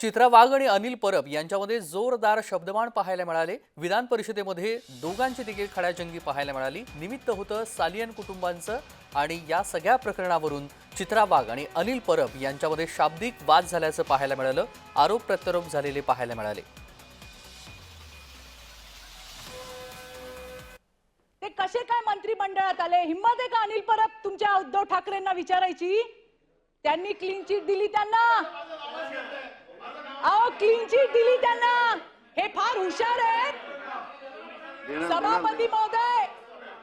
चित्रा वाघ आणि अनिल परब यांच्यामध्ये जोरदार शब्दमान पाहायला मिळाले. विधान परिषदेमध्ये दोघांची देखील खड्याजंगी पाहायला मिळाली. निमित्त होतं सालियन कुटुंबांचं आणि या सगळ्या प्रकरणावरून चित्रा वाघ आणि अनिल परब यांच्यामध्ये शाब्दिक वाद झाल्याचं पाहायला मिळालं. आरोप प्रत्यारोप झालेले पाहायला मिळाले. ते कसे काय मंत्रिमंडळात आले? हिंमत आहे का अनिल परब तुमच्या उद्धव ठाकरेंना विचारायची? त्यांनी क्लीन चिट दिली त्यांना. क्लीन चीट दिली त्यांना. हे फार हुशार आहेत. सभापती महोदय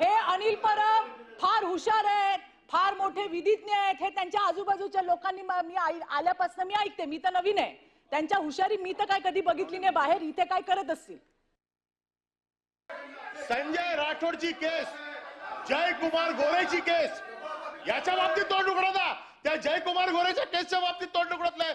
हे अनिल परब फार हुशार आहेत. फार मोठे विधिज्ञ आहेत. हे त्यांच्या आजूबाजूच्या लोकांनी मी आल्यापासून मी ऐकते. मी तर नवीन आहे. त्यांच्या हुशारी मी तर काय कधी बघितली नाही. बाहेर इथे काय करत असतील? संजय राठोडची केस जयकुमार गोरेची केस याच्या बाबतीत तोंड उघडत त्या जयकुमार गोरेच्या केसच्या बाबतीत तोंड उघडत नाही.